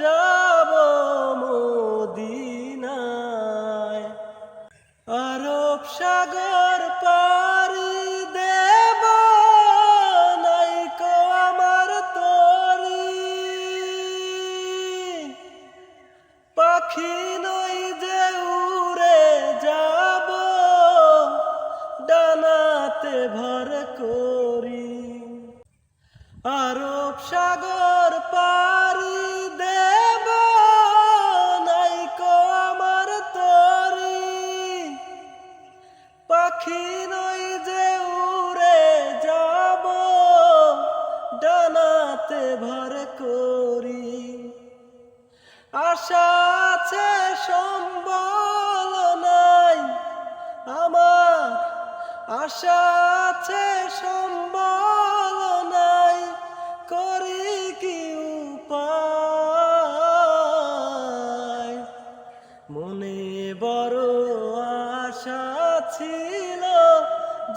যাব মদিনায়। আরব সাগর পারি দেব, নাইকো আমার তরি। পাখি নই যে উড়ে যাব, ডানাতে ভর করি। আরব সাগর যে উড়ে যাব ডানাতে ভর করি। আশা আছে সম্বল নাই আমার আশা আছে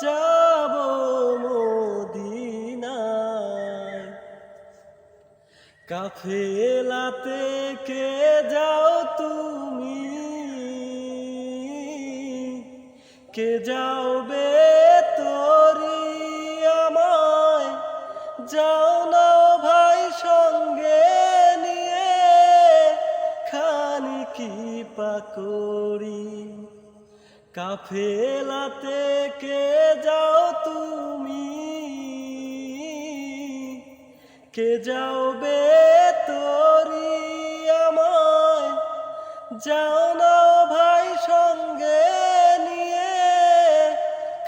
যাব কাফেলাতে কে যাও তুমি? কে যাও বে তোরি আমায়? যাও না ভাই সঙ্গে নিয়ে খানি কি পাকড়ি। কাফেলাতে কে যাও বে তোরি আমায়? যাও না ভাই সঙ্গে নিয়ে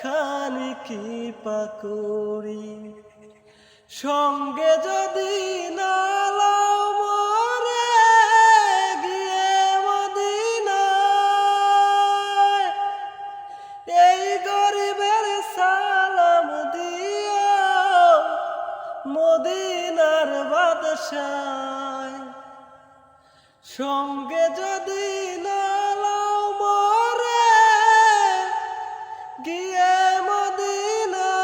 খানি কি পাকড়ি সঙ্গে যদি না মদিনার বাদশায় সঙ্গে যদি না লাও মরে, গিয়ে মদিনায়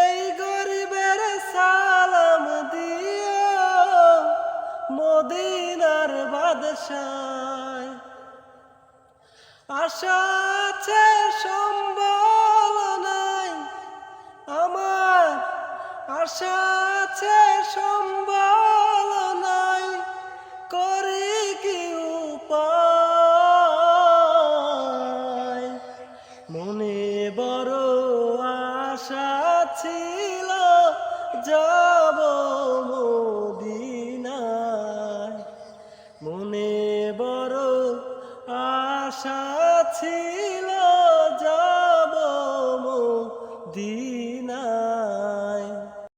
এই গরিবের সালাম দিও, মদিনার বাদশায় আশা আছে সম্বল আশাছে সম্বল নাই করে কি উপায়? মনে বড় আশা ছিল যাব মদিনায়। মনে বড় আশা ছিল যাব মদিনায়।